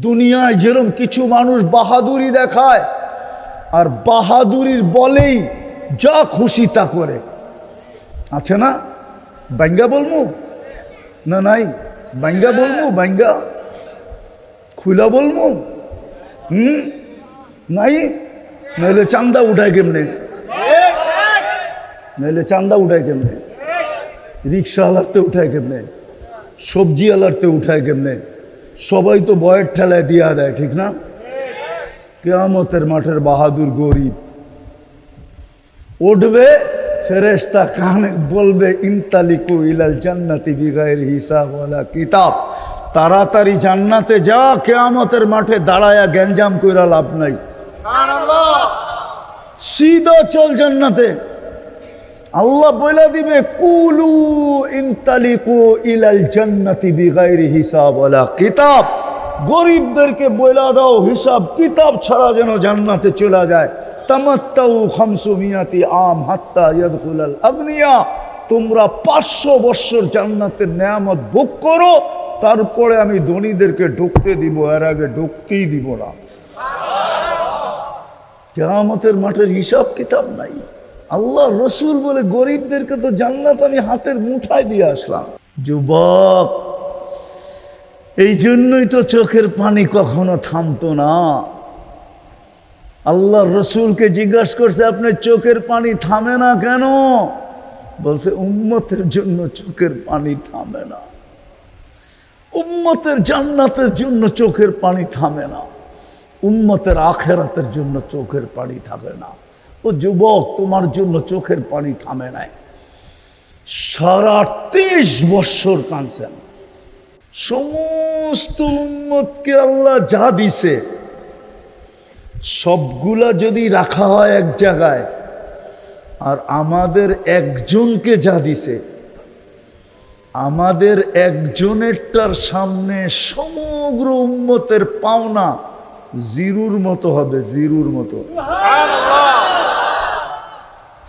দুনিয়ায় যেরম কিছু মানুষ বাহাদুরি দেখায়, আর বাহাদুরির বলেই যা খুশি তা করে। আছে না? ব্যাঙ্গা বলমু? না নাই? ব্যাঙ্গা বলমু? ব্যাঙ্গা খুলা বলমু? হুম? নাই? নইলে চান্দা উঠায় কেমনে? নইলে চান্দা উঠায় কেমনে? রিক্সা আলারতে উঠায় কেমনে? সবজি আলারতে উঠায় কেমনে? সবাই তো বয়ের ঠেলায় দিয়া দেয় ঠিক না? কেয়ামতের মাঠের বাহাদুর গরিব। উঠবে ফেরেস্তা কানে বলবে ইনতালিকু ইলাল জান্নাতি বিগায়ের হিসাব ওয়ালা কিতাব। তাড়াতাড়ি জান্নাতে যা কেয়ামতের মাঠে দাঁড়ায়া গ্যাঞ্জাম কইরা লাভ নাই। সিধা চল জান্নাতে। আল্লাহ বলে দিবে, কুলু ইনতালিকু ইলাল জান্নাতি বিগাইরি হিসাব ওয়ালা কিতাব। গরিবদেরকে বইলা দাও, হিসাব কিতাব ছাড়া যেন জান্নাতে চলে যায়। তামাত্তাউ খামসু মিয়াতি আম হাত্তা ইয়াদখুলাল আবনিয়া। তোমরা পাঁচশো বৎসর জান্নাতের নেয়ামত ভোগ করো, তারপরে আমি ধনীদেরকে ঢুকতে দিব, এর আগে ঢুকতেই দিব না। কেরামতের মাঠের হিসাব কিতাব নাই। আল্লাহ রসুল বলে গরিবদেরকে তো জান্নাত আমি হাতের মুঠায় দিয়ে আসলাম। যুবক, এই জন্যই তো চোখের পানি কখনো থামতো না। আল্লাহ রসুলকে জিজ্ঞাসা করছে, আপনি চোখের পানি থামে না কেন? বলছে, উম্মতের জন্য চোখের পানি থামে না। উম্মতের জান্নাতের জন্য চোখের পানি থামে না। উম্মতের আখেরাতের জন্য চোখের পানি থামে না। ও যুবক, তোমার জন্য চোখের পানি থামে নাই। সারা তেইশ বৎসর কাঁদছেন। সমস্ত উম্মতকে আল্লাহ যা দিছে, সবগুলা যদি রাখা হয় এক জায়গায়, আর আমাদের একজনকে যা দিছে, আমাদের একজনেরটার সামনে সমগ্র উম্মতের পাওনা জিরুর মতো হবে, জিরুর মতো।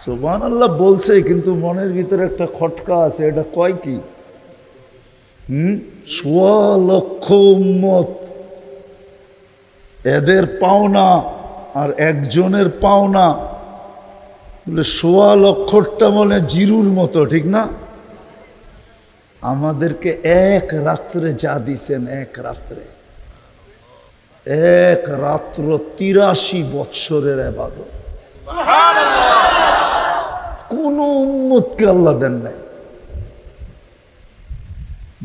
সোবান আল্লাহ বলছে, কিন্তু মনের ভিতরে একটা খটকা আছে, এটা কয় কি? হুম? সোয়া লক্ষ উম্মত। এদের পাওনা আর একজনের পাওনা, বলে সোয়া লক্ষটা মানে জিরুর মতো, ঠিক না? আমাদেরকে এক রাত্রে যা দিছেন, এক রাত্রে। এক রাত্র তিরাশি বৎসরের আবাদত। কোন উন্মতকে আল্লাহ দেন নাই।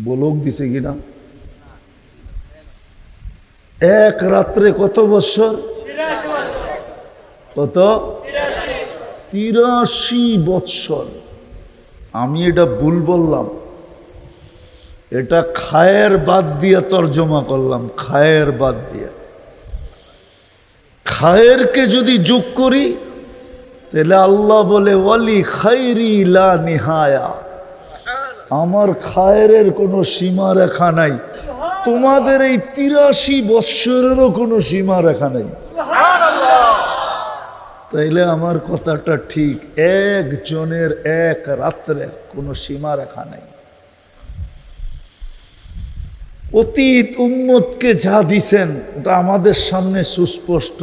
বলক দিছে কিনা। এক রাত্রে কত বৎসর? কত? তিরাশি বৎসর। আমি এটা ভুল বললাম। এটা খায়ের বাদ দিয়ে তর্জমা করলাম, খায়ের বাদ দিয়ে। খায়েরকে যদি যোগ করি তাহলে আল্লাহ বলে, ওয়ালি খাইরি লা নিহায়া। আমার খায়ের কোনো সীমা রেখা নাই। তোমাদের এই তিরাশি বৎসরেরও কোনো সীমা রেখা নেই। তাইলে আমার কথাটা ঠিক, একজনের এক রাত্রে কোনো সীমা রেখা নাই। অতীত উম্মতকে যা দিছেন, ওটা আমাদের সামনে সুস্পষ্ট।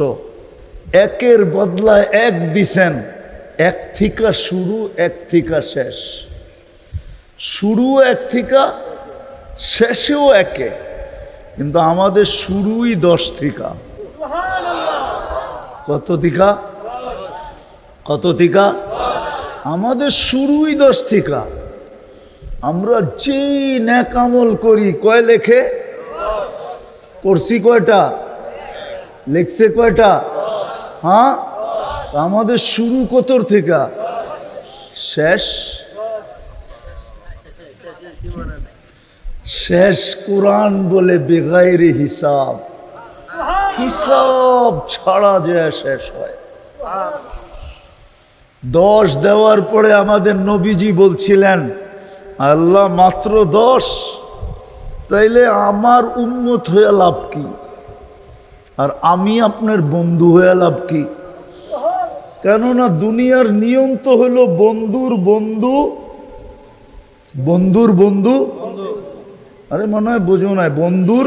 একের বদলায় এক দিছেন। এক থিকা শুরু, এক থিকা শেষ। শুরু এক থিকা, শেষেও একে। কিন্তু আমাদের শুরুই দশ থিকা। কত থিকা? কত থিকা? আমাদের শুরুই দশ থিকা। আমরা যেই ন্যাক আমল করি, কয় লেখে? করছি কয়টা? লেখছে কয়টা? হ্যাঁ? আমাদের শুরু কতর থেকে? শেষ? শেষ কোরআন বলে বেগাইরে হিসাব। হিসাব ছাড়া যে শেষ হয়। দশ দেওয়ার পরে আমাদের নবীজি বলছিলেন, আল্লাহ মাত্র দশ? তাইলে আমার উন্মত হয়ে লাভ কি? আর আমি আপনার বন্ধু হয়ে লাভ কি? কেননা দুনিয়ার নিয়ম তো হলো বন্ধুর বন্ধু বন্ধুর বন্ধু। আরে মনে হয় বোঝো না বন্ধুর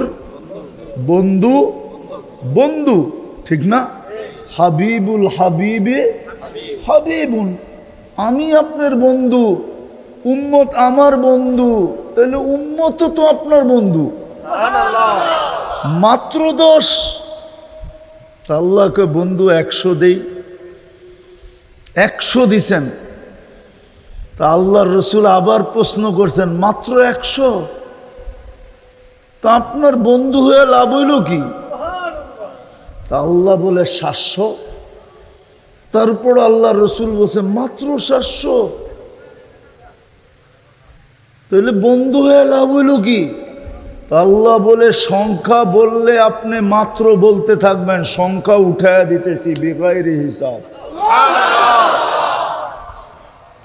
বন্ধু বন্ধু, ঠিক না? হাবিবুল হাবিবে, হাবিবুন, আমি আপনার বন্ধু, উম্মত আমার বন্ধু, তাহলে উম্মত তো আপনার বন্ধু। মাত্র দশ। আল্লাহকে বন্ধু একশো দেই। একশো দিছেন। তা আল্লাহর রসুল আবার প্রশ্ন করছেন, মাত্র একশো? তা আপনার বন্ধু হয়ে লাভ হইল কি? তা আল্লাহ বলে, সাতশো। তারপর আল্লাহ রসুল বলছে, মাত্র সাতশো। তাহলে বন্ধু হয়ে লাভ হইল কি? আল্লাহ বলে, সংখ্যা বললে আপনি মাত্র বলতে থাকবেন, সংখ্যা উঠায় দিতেছি বেকারি হিসাব।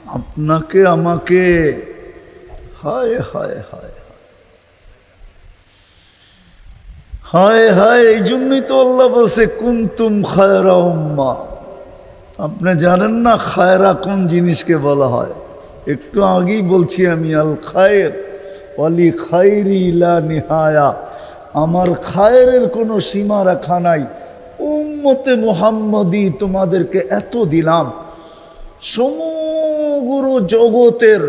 আপনাকে, আমাকে হায় হায় হায় হায় হায়, এই জন্যই তো আল্লাহ বলছে, কুন্তুম খায়রা উম্মা। আপনি জানেন না খায়রা কোন জিনিসকে বলা হয়? একটু আগেই বলছি আমি, আল খায়ের। অলি খায়রি ইলা নিহায়া। আমার খায়ের কোনো সীমা রাখা নাই। উম্মতে মোহাম্মদি তোমাদেরকে এত দিলাম। সমগ্র জগতের,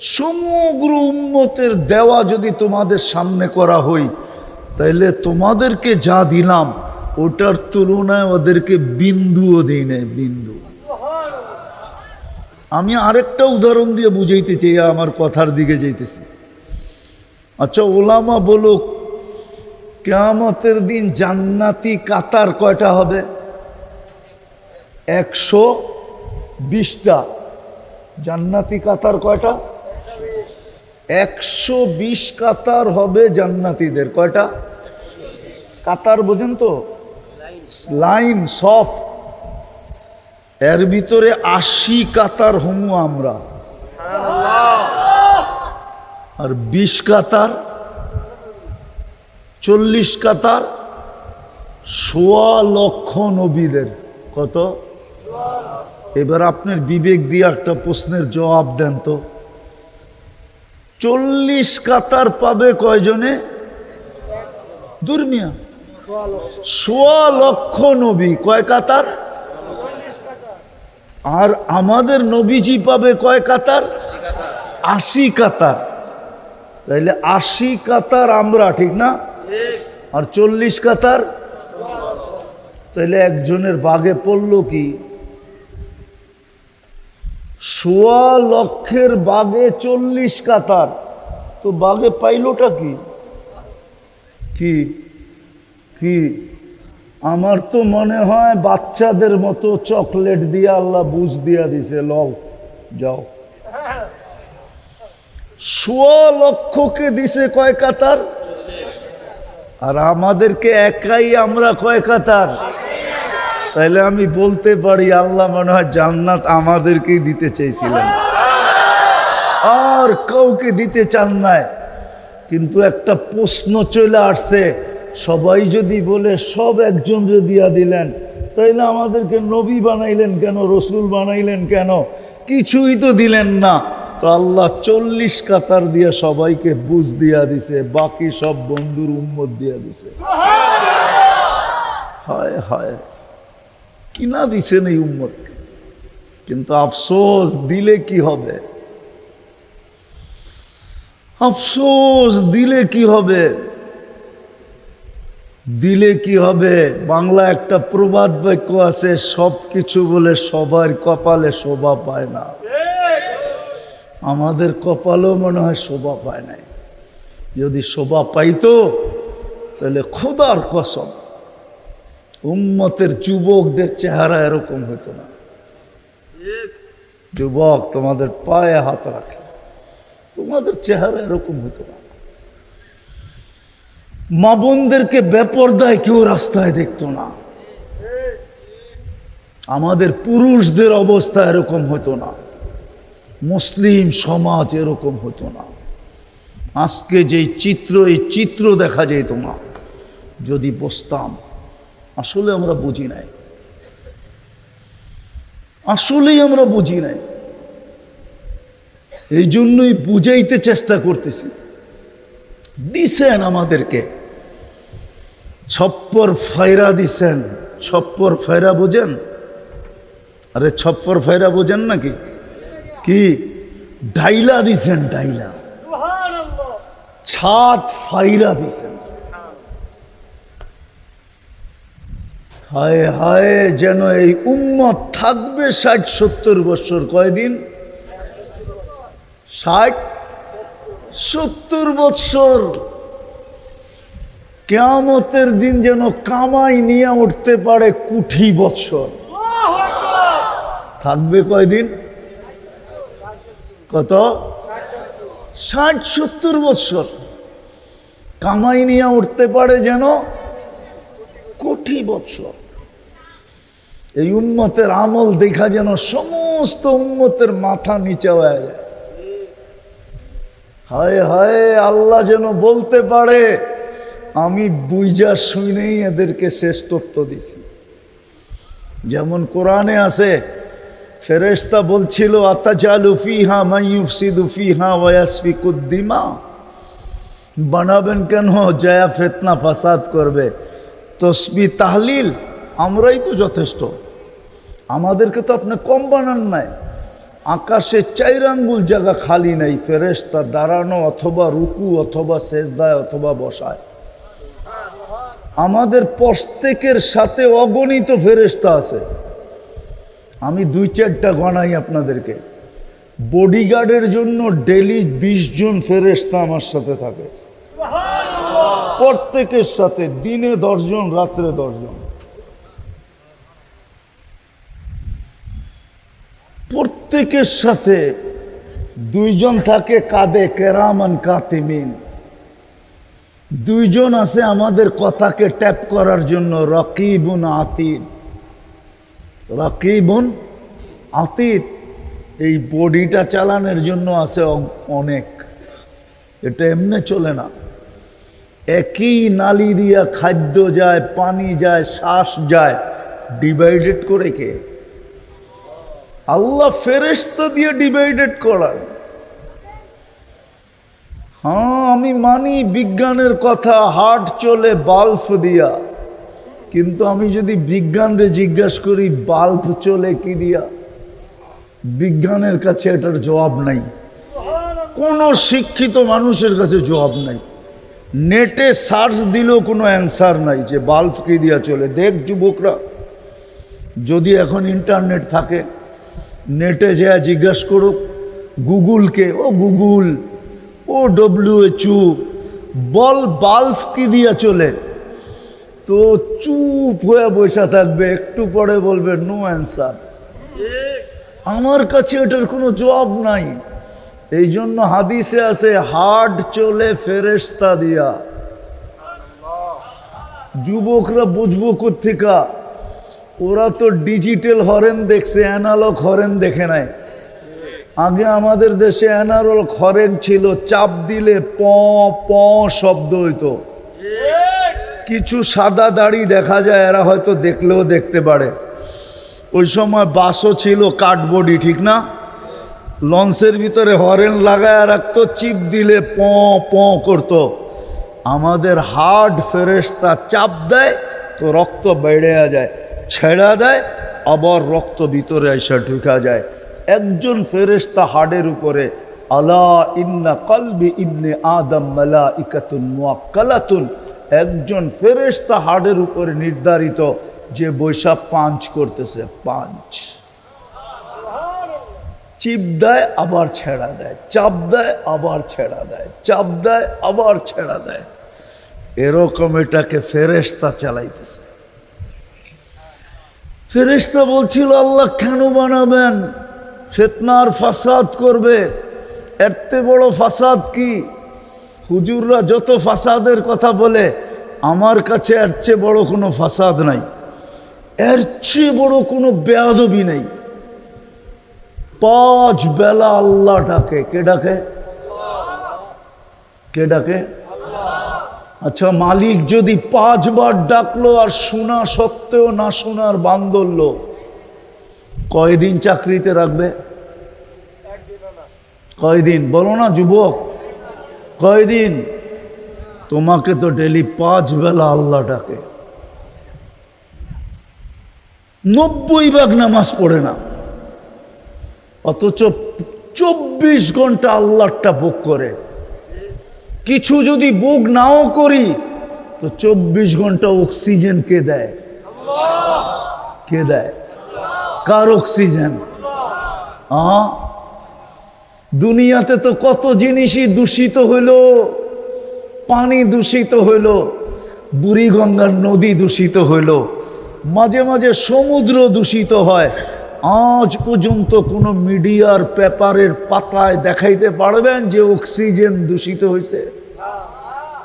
সমগ্র উম্মতের দেওয়া যদি তোমাদের সামনে করা হই, তাইলে তোমাদেরকে যা দিলাম, ওটার তুলনায় ওদেরকে বিন্দুও দিই নাই, বিন্দু। আমি আরেকটা উদাহরণ দিয়ে বুঝাইতে চাই, আমার কথার দিকে যাইতেছি। আচ্ছা ওলামা বলুক, কেয়ামতের দিন জান্নাতি কাতার কয়টা হবে? একশো বিশটা। জান্নাতি কাতার কয়টা? একশো বিশ কাতার হবে জান্নাতিদের। কয়টা? কাতার বোঝেন তো? লাইন, সফ। এর ভিতরে আশি কাতার হমু আমরা। আর বিশ কাতার, চল্লিশ কাতার সোয়া লক্ষ নবীদের। কত? এবার আপনার বিবেক দিয়ে একটা প্রশ্নের জবাব দেন তো। চল্লিশ কাতার পাবে কয়জনে? দুর্মিয়া। সোয়া লক্ষ নবী। কয় কাতার? আর আমাদের নবীজি পাবে কয় কাতার? আশি কাতার। তাইলে আশি কাতার আমরা, ঠিক না? আর চল্লিশ কাতার? তাইলে একজনের বাগে পড়ল কি? সোয়া লক্ষের বাগে চল্লিশ কাতার। তো বাগে পাইলোটা কি? কি? আমার তো মনে হয় বাচ্চাদের মতো চকলেট দিয়ে আল্লাহ বুঝ দিয়া দিছে, লও, যাও। সোয়া লক্ষকে দিছে কয় কাতার? আর আমাদেরকে একাই আমরা কয় কাতার? তাইলে আমি বলতে পারি, আল্লাহ মনে হয় জান্নাত আমাদেরকেই দিতে চেয়েছিলেন আর কাউকে দিতে চান নাই। কিন্তু একটা প্রশ্ন চলে আসছে সবাই যদি বলে, সব একজন দিয়া দিলেন, তাইলে আমাদেরকে নবী বানাইলেন কেন, রসুল বানাইলেন কেন? কিছুই তো দিলেন না। তো আল্লাহ চল্লিশ কাতার দিয়ে সবাইকে বুঝ দিয়া দিছে, বাকি সব বন্ধুর উম্মত দিয়া দিছে। হায় হায়, কিনা দিছেন এই উম্মতকে? কিন্তু আফসোস, দিলে কি হবে? আফসোস, দিলে কি হবে? দিলে কি হবে? বাংলা একটা প্রবাদ বাক্য আছে সব কিছু বলে সবার কপালে শোভা পায় না। আমাদের কপালও মনে হয় শোভা পায় নাই। যদি শোভা পাইতো, তাহলে খোদার কসম, উম্মতের যুবকদের চেহারা এরকম হতো না। যুবক, তোমাদের পায়ে হাত রাখে, তোমাদের চেহারা এরকম হতো না। মা বোনদেরকে বেপরদায় কেউ রাস্তায় দেখতো না। আমাদের পুরুষদের অবস্থা এরকম হতো না। মুসলিম সমাজ এরকম হতো না। আজকে যে চিত্র, এই চিত্র দেখা যেত না। যদি বসতাম, আসলে আমরা বুঝি নাই। আসলেই আমরা বুঝি নাই। এই জন্যই বুঝাইতে চেষ্টা করতেছি। দিছেন আমাদেরকে। ছপ্পর ফায়রা দিছেন। ছপ্পর ফায়রা বোঝেন? আরে ছপ্পর ফায়রা বোঝেন নাকি? কি? ডাইলা দিছেন ডাইলা। ছাদ ফাইরা দিছেন। হায় হায় যেন এই উম্মত থাকবে ষাট সত্তর বছর। কয়দিন? ষাট? সত্তর বৎসর কেয়ামতের দিন যেন কামাই নিয়ে উঠতে পারে কুঠি বৎসর। থাকবে কয়দিন? কত? ষাট সত্তর বৎসর। কামাই নিয়ে উঠতে পারে যেন কোটি বৎসর। এই উন্মতের আমল দেখা যেন সমস্ত উন্মতের মাথা নিচে হয়ে যায়। হায় হায়, আল্লাহ যেন বলতে পারে, আমি বুইজা শুনেই এদেরকে শ্রেষ্ঠত্ব দিছি যেমন কোরআনে আছে, ফেরেশতা বলছিল, আতাজালু ফিহা মাইয়ুফসিদু ফিহা ওয়াসফিকুদ্দিমা বানাবেন কেন? জয়া ফেতনা ফাসাদ করবে। তসবি তাহলিল, আমরাই তো যথেষ্ট। আমাদেরকে তো আপনি কম বানান নাই। আকাশে চাইর আঙ্গুল জায়গা খালি নাই, ফেরেশতা দাঁড়ানো অথবা রুকু অথবা সেজদায় অথবা বসায়। আমাদের প্রত্যেকের সাথে অগণিত ফেরেশতা আছে। আমি দুই চারটা গণাই আপনাদেরকে। বডিগার্ডের জন্য ডেলি বিশ জন ফেরেশতা আমার সাথে থাকে। প্রত্যেকের সাথে দিনে দশজন রাত্রে দশজন প্রত্যেকের সাথে দুইজন থাকে কাঁদে, কেরামান কাতিমিন। দুইজন আছে আমাদের কথাকে ট্যাপ করার জন্য, রকিবুন আতিদ। রকিবুন আতিদ, এই বডিটা চালানোর জন্য আছে অনেক। এটা এমনি চলে না। একই নালি দিয়া খাদ্য যায়, পানি যায়, শ্বাস যায়, ডিভাইডেড করে কে? আল্লাহ ফেরেস্তা দিয়ে ডিভাইডেড করায়। হ্যাঁ আমি মানি বিজ্ঞানের কথা হার্ট চলে বাল্ব দিয়া। কিন্তু আমি যদি বিজ্ঞানরে জিজ্ঞাসা করি বাল্ব চলে কি দিয়া? বিজ্ঞানের কাছে এটার জবাব নাই। কোনো শিক্ষিত মানুষের কাছে জবাব নাই। নেটে সার্চ দিলেও কোনো অ্যান্সার নাই যে বাল্ব কি দিয়া চলে। দেখ যুবকরা, যদি এখন ইন্টারনেট থাকে নেটে যা জিজ্ঞাসা করুক গুগলকে ও গুগল ও ডব্লিউএচউ বল বাল্ব কি দিয়া চলে? তো চুপ হয়ে বসে থাকবে একটু পরে বলবে নো অ্যান্সার আমার কাছে এটার কোনো জবাব নাই। এই জন্য হাদিসে আছে হার্ট চলে ফেরেস্তা দিয়া। যুবকরা বুঝব কোথেকা ওরা তো ডিজিটাল হরেন দেখছে অ্যানালগ হরেন দেখে নাই। আগে আমাদের দেশে অ্যানালগ হরেন ছিল, চাপ দিলে প প শব্দ হইতো। কিছু সাদা দাড়ি দেখা যায়, এরা হয়তো দেখলেও দেখতে পারে। ওই সময় বাসও ছিল কাঠবডি ঠিক না? লঞ্চের ভিতরে হরেন লাগায় রাখতো চিপ দিলে প প করতো। আমাদের হার্ড ফেরেস্তা চাপ দেয়, তো রক্ত বেড়ে যায়। ছেড়া দেয়, আবার রক্ত ভিতরে এসে ঢুকা যায়। একজন ফেরেস্তা হাড়ের উপরে, আলা ইন্না কলবি ইবনে আদম মালা ইকাতুন মুয়াক্কালাতুন একজন ফেরেস্তা হাড়ের উপরে নির্ধারিত যে বৈশা পাঞ্চ করতেছে পাঞ্চ চিপ দেয়, আবার ছেড়া দেয়। চাপ দেয়, আবার ছেড়া দেয়। চাপ দেয়, আবার ছেড়া দেয়। এরকম এটাকে ফেরেস্তা চালাইতেছে। ফেরেস্তা বলছিল, আল্লাহ কেন বানাবেন? ফেতনার ফাসাদ করবে। এরতে বড় ফাসাদ কি? হুজুররা যত ফাসাদের কথা বলে, আমার কাছে এর চেয়ে বড় কোনো ফাসাদ নাই। এর চেয়ে বড় কোনো বেয়াদবি নেই। পাঁচ বেলা আল্লাহ ডাকে। কে ডাকে? কে ডাকে? আচ্ছা মালিক যদি পাঁচবার ডাকলো আর শোনা সত্ত্বেও না শোনার বান কয়দিন চাকরিতে রাখবে? কয়দিন? বলো না, যুবক। কয়দিন? তোমাকে তো ডেলি পাঁচ বেলা আল্লাহ ডাকে। নব্বই ভাগ নামাজ পড়ে না। অথচ চব্বিশ ঘণ্টা আল্লাহটা ভোগ করে। কিছু যদি বুক নাও করি, তো চব্বিশ ঘণ্টা অক্সিজেন কে দেয়? কে দেয়? কার অক্সিজেন দুনিয়াতে তো কত জিনিসই দূষিত হইল, পানি দূষিত হইল, বুড়িগঙ্গার নদী দূষিত হইল, মাঝে মাঝে সমুদ্র দূষিত হয়। আজ পর্যন্ত কোনো মিডিয়ার পেপারের পাতায় দেখাইতে পারবেন যে অক্সিজেন দূষিত হয়েছে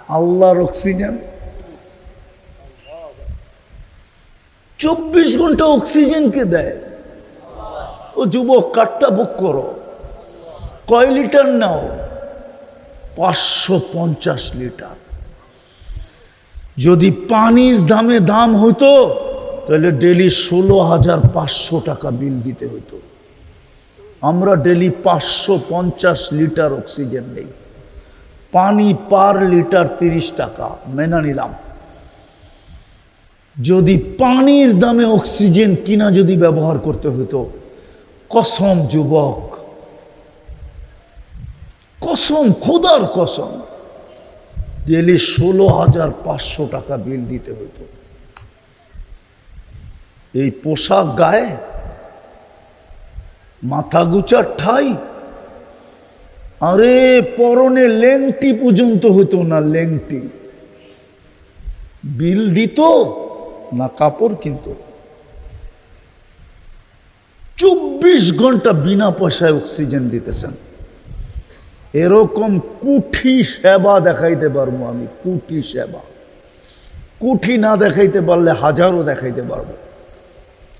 আল্লাহর অক্সিজেন। চব্বিশ ঘণ্টা অক্সিজেনকে দেয়? ও যুবক কাঠটা বুক করো। কয় লিটার নাও? পাঁচশো পঞ্চাশ লিটার। যদি পানির দামে দাম হতো তাহলে ডেলি ষোলো হাজার পাঁচশো টাকা বিল দিতে হতো আমরা ডেলি পাঁচশো পঞ্চাশ লিটার অক্সিজেন নেই। পানি পার লিটার তিরিশ টাকা, মেনে নিলাম। যদি পানির দামে অক্সিজেন কিনা যদি ব্যবহার করতে হতো কসম যুবক। কসম, খোদার কসম। ডেলি ষোলো হাজার পাঁচশো টাকা বিল দিতে হতো এই পোশাক গায়ে, মাথা গুচার ঠাই। আরে, পরনে লেংটি পর্যন্ত হতো না লেংটি। বিল দিত না কাপড় কিন্তু। চব্বিশ ঘণ্টা বিনা পয়সায় অক্সিজেন দিতেছেন। এরকম কুঠি সেবা দেখাইতে পারব আমি, কুঠি সেবা। কুঠি না দেখাইতে পারলে হাজারও দেখাইতে পারব।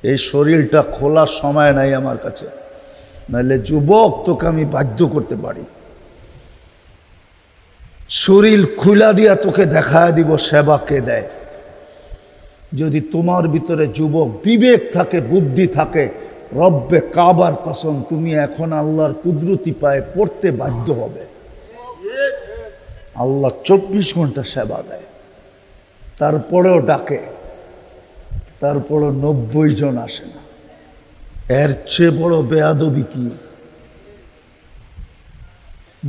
এই শরীরটা খোলার সময় নাই আমার কাছে। নাহলে যুবক তোকে আমি বাধ্য করতে পারি। শরীর খুলা দিয়া তোকে দেখায় দিব, সেবা কে দেয়। যদি তোমার ভিতরে যুবক বিবেক থাকে, বুদ্ধি থাকে, রব্বে কাবার কসম, তুমি এখন আল্লাহর কুদরতি পায়ে পড়তে বাধ্য হবে। আল্লাহ চব্বিশ ঘণ্টা সেবা দেয়। তারপরেও ডাকে। তারপরেও নব্বই জন আসে না। এর চেয়ে বড় বেয়াদবি কি?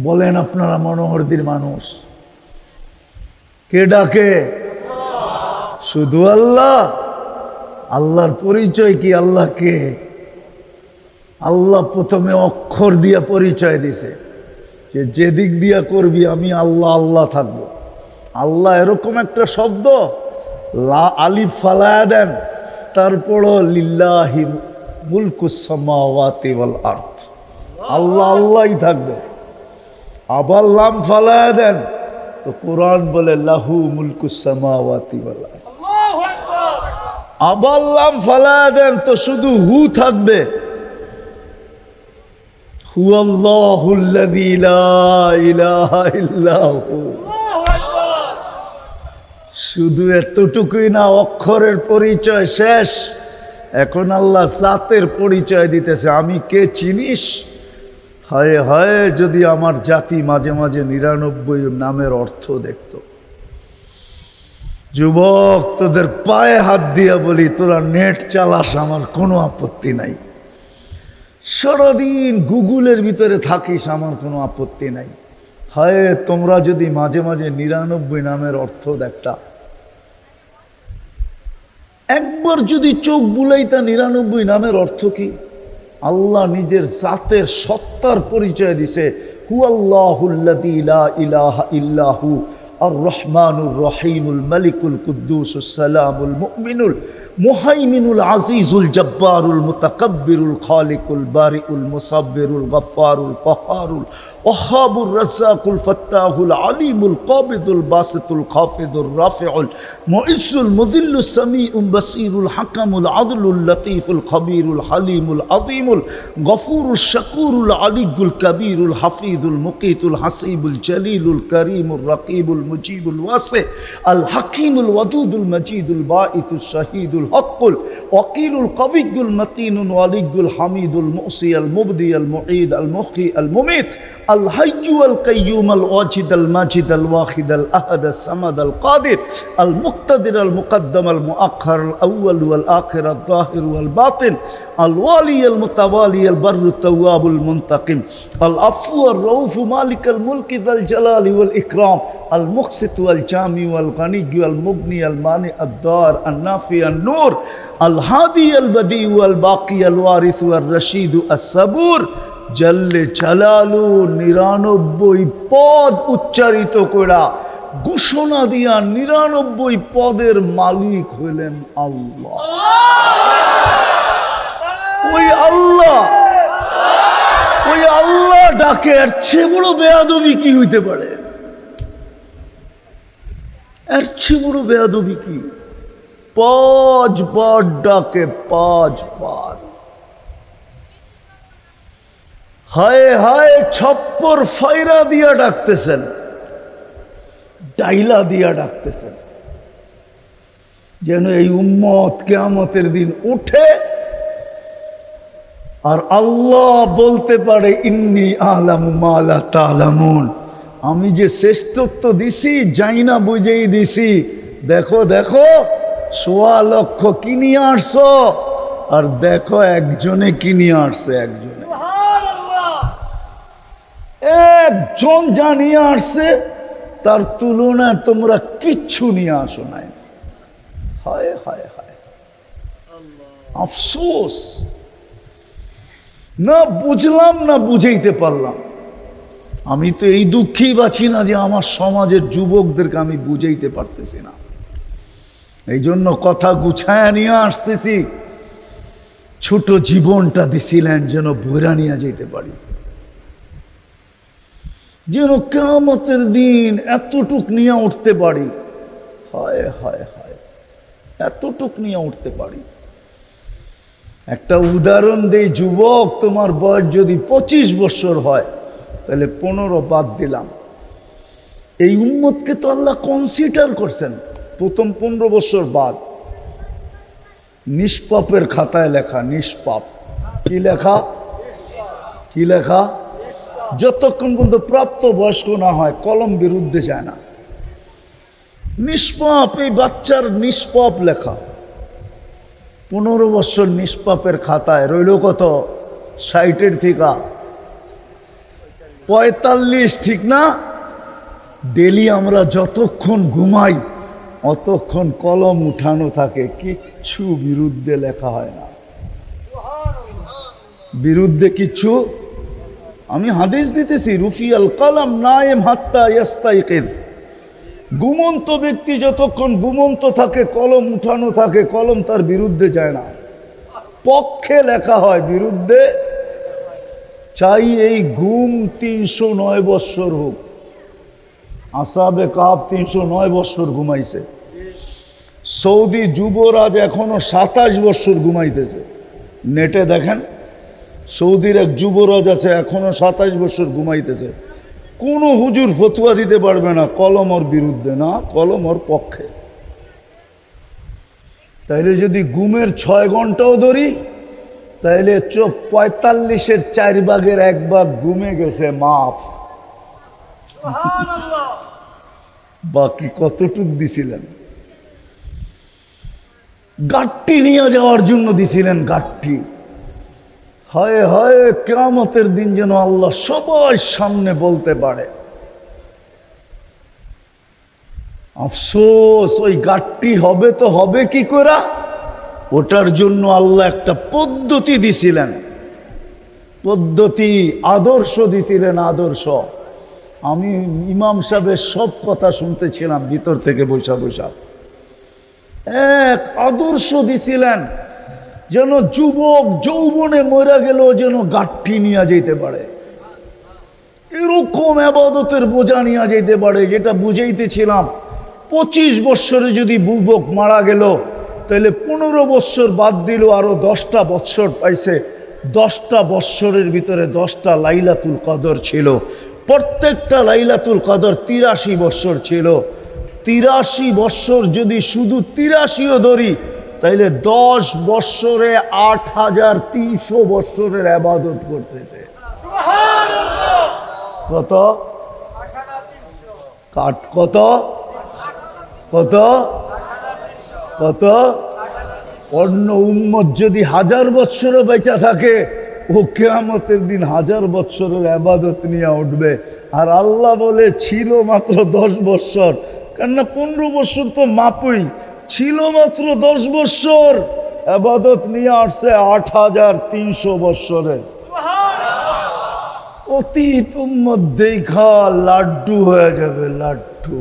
বলেন আপনারা মনোহরদির মানুষ। কে ডাকে? শুধু আল্লাহ। আল্লাহর পরিচয় কি আল্লাহ কে আল্লাহ প্রথমে অক্ষর দিয়া পরিচয় দিছে যে যেদিক দিয়া করবি আমি আল্লাহ আল্লাহ থাকব। আল্লাহ এরকম একটা শব্দ লা আলিফ ফালায়া দেন তারপরও লিল্লাহি মুলকুসামাওয়াতি ওয়াল আরদ। আল্লাহ আল্লাহই থাকবে। আবার লাম ফালায়া দেন তো কোরআন বলে লাহু মুলকুসামাওয়াতি ওয়াল আরদ। আবার লাম ফালায়া দেন তো শুধু হু থাকবে। হু আল্লাহুল্লাযী লা ইলাহা ইল্লাহু। শুধু এতটুকুই না, অক্ষরের পরিচয় শেষ। এখন আল্লাহ জাতের পরিচয় দিতেছে, আমি কে চিনিস? হায় হায়, যদি আমার জাতি মাঝে মাঝে নিরানব্বই নামের অর্থ দেখত। যুবক, তোদের পায়ে হাত দিয়া বলি, তোরা নেট চালাস, আমার কোনো আপত্তি নাই। সারাদিন গুগলের ভিতরে থাকিস, আমার কোনো আপত্তি নাই। হায়, তোমরা যদি মাঝে মাঝে নিরানব্বই নামের অর্থ দেখতা। একবার যদি চোখ বুলাইতা নিরানব্বই নামের অর্থ কি? আল্লাহ নিজের জাতের সত্তার পরিচয় দিছে হু ইল্লাহু আর রহমানুর রহিমুল মালিকুল কুদ্দুস সালামুল মুমিনুল। মুহাইমিনুল আজিজুল জব্বারুল মুতাকাব্বিরুল খালিকুল বারিউল মুসাব্বিরুল গফফারুল কহারুল ওহাবুর রাজ্জাকুল ফাত্তাহুল আলিমুল কাবিদুল বাসিতুল খাফিদুর রাফিউল মুইসুল মুদিল্লুস সামিউল বাসিরুল হাকামুল আদলুল লতিফুল খবীরুল হালিমুল আযীমুল গফুরুল শাকুরুল আলিগুল কবীরুল হাফিদুল মুকিতুল হাসিবুল জলিলুল করিমুল রকিবুল মুজিবুল ওয়াসি আল হাকিমুল ওয়াদুদুল মজিদুল বাঈতুল শাহীদুল الحق الوكيل القوي المتين الولي الحميد المؤصي المبدي المعيد المحيي المميت الحي والقيوم الواجد الماجد الواحد الأحد الصمد القادر المقتدر المقدم المؤخر الأول والآخر الظاهر والباطن الوالي المتوالي البر التواب المنتقم العفو الرؤوف مالك الملك ذا الجلال والإكرام المقسط والجامع والغني والمغني المانع الدار النافع النور নূর। আল হাদি আল বদি আল বাকি আল ওয়ারিস আল রশিদ আসবুর জল্লে চালালু নিরানব্বই পদ উচ্চারিত করা ঘোষণা দিয়া নিরানব্বই পদের মালিক হইলেন আল্লাহ। ওই আল্লাহ ওই আল্লাহ ডাকে এর চেয়ে বড় বেয়াদবি কি হইতে পারে? এর চেয়ে বড় বেয়াদবি কি? পাঁচ বার ডাকে পাঁচ বার হায় হায় ছপ্পর ফাইরা দিয়া ডাকতেছেন, ডাইলা দিয়া ডাকতেছেন। যেন এই উম্মত কেয়ামতের দিন উঠে আর আল্লাহ বলতে পারে, ইন্নি আলামু মালা তালামুন। আমি যে শ্রেষ্ঠত্ব দিছি, যাই না বুঝেই দিছি। দেখো দেখো। সোয়া লক্ষ কি নিয়ে আসছো? আর দেখো একজনে কি নিয়ে আসছে, একজনে। একজন জানিয়ে আসছে, তার তুলনায় তোমরা কিচ্ছু নিয়ে আসো নাই। হায় হায় হায়। আফসোস। না বুঝলাম, না বুঝাইতে পারলাম। আমি তো এই দুঃখেই বাছি না যে আমার সমাজের যুবকদেরকে আমি বুঝাইতে পারতেছি না। এই জন্য কথা গুছায় নিয়ে আসতেছি। ছোট জীবনটা দিছিলেন যেন বইরা নিয়ে যেতে পারি। যেন কেমতের দিন এতটুক নিয়ে উঠতে পারি। হায় হায় হায়, এতটুক নিয়ে উঠতে পারি। একটা উদাহরণ দেই, যুবক, তোমার বয়স যদি পঁচিশ বছর হয়, তাহলে পনেরো বাদ দিলাম। এই উম্মতকে তো আল্লাহ কনসিডার করছেন। প্রথম পনেরো বছর বাদ, নিষ্পাপের খাতায় লেখা, নিষ্পাপ। কি লেখা? কি লেখা? যতক্ষণ পর্যন্ত প্রাপ্ত বয়স্ক না হয়, কলম বিরুদ্ধে যায় না। নিষ্পাপ, এই বাচ্চার নিষ্পাপ লেখা। পনেরো বছর নিষ্পাপের খাতায় রইল কত? ষাটের থেকে। পঁয়তাল্লিশ, ঠিক না? ডেলি আমরা যতক্ষণ ঘুমাই অতক্ষণ কলম উঠানো থাকে, কিচ্ছু বিরুদ্ধে লেখা হয় না। বিরুদ্ধে কিচ্ছু? আমি হাদিস দিতেছি, রুফিয়াল কালাম নায়েম হাত্তা ইয়াস্তাইকিদ গুমন্ত ব্যক্তি যতক্ষণ ঘুমন্ত থাকে, কলম উঠানো থাকে, কলম তার বিরুদ্ধে যায় না। পক্ষে লেখা হয় বিরুদ্ধে, চাই এই ঘুম তিনশো নয় বৎসর হোক। আসাবে কাপ তিনশো নয় বৎসর ঘুমাইছে। সৌদি যুবরাজ এখনও সাতাশ বৎসর ঘুমাইতেছে। নেটে দেখেন, সৌদির এক যুবরাজ আছে, এখনও সাতাশ বৎসর ঘুমাইতেছে। কোনো হুজুর ফতুয়া দিতে পারবে না, কলম ওর বিরুদ্ধে, না, কলম ওর পক্ষে। তাইলে যদি গুমের ছয় ঘন্টাও ধরি, তাইলে চোখ পঁয়তাল্লিশের চার ভাগের এক ভাগ ঘুমে গেছে, মাফ। বাকি কতটুক দিছিলেন? গাট্টি নিয়ে যাওয়ার জন্য দিছিলেন গাট্টি হয় হয় কেমতের দিন যেন আল্লাহ সবাই সামনে বলতে পারে। আফসোস, ওই গাঠটি হবে তো হবে কি করা ওটার জন্য আল্লাহ একটা পদ্ধতি দিছিলেন। পদ্ধতি, আদর্শ দিছিলেন আদর্শ। আমি ইমাম সাহেবের সব কথা শুনতেছিলাম, ভিতর থেকে বৈশা বৈশা। এক আদর্শ দিছিলেন, যেন যুবক যৌবনে মরা গেল যেন গাঠি নিয়ে যেতে পারে। এরকম আবাদতের বোঝা নিয়ে যেতে পারে, যেটা বুঝাইতেছিলাম, পঁচিশ বৎসরে যদি বুবক মারা গেল তাহলে পনেরো বৎসর বাদ দিল, আরও দশটা বৎসর পাইছে। দশটা বৎসরের ভিতরে দশটা লাইলাতুল কদর ছিল। প্রত্যেকটা লাইলাতুল কদর তিরাশি বৎসর ছিল। তিরাশি বৎসর যদি শুধু তিরাশিও ধরি, তাইলে দশ বৎসরে আট হাজার তিনশো বৎসরের আবাদত করতেছে। কত? কাট কত? কত? কত? অন্য উম্মত যদি হাজার বৎসরও বেঁচা থাকে ও কেয়ামতের দিন হাজার বৎসরের আবাদত নিয়ে উঠবে। আর আল্লাহ বলে, ছিল মাত্র দশ বৎসর। কেননা পনেরো বৎসর তো মাপুই। ছিল মাত্র দশ বৎসর। আবাদত নিয়ে আসছে আট হাজার তিনশো বৎসরে। অতীত দেখা লাড্ডু হয়ে যাবে, লাড্ডু।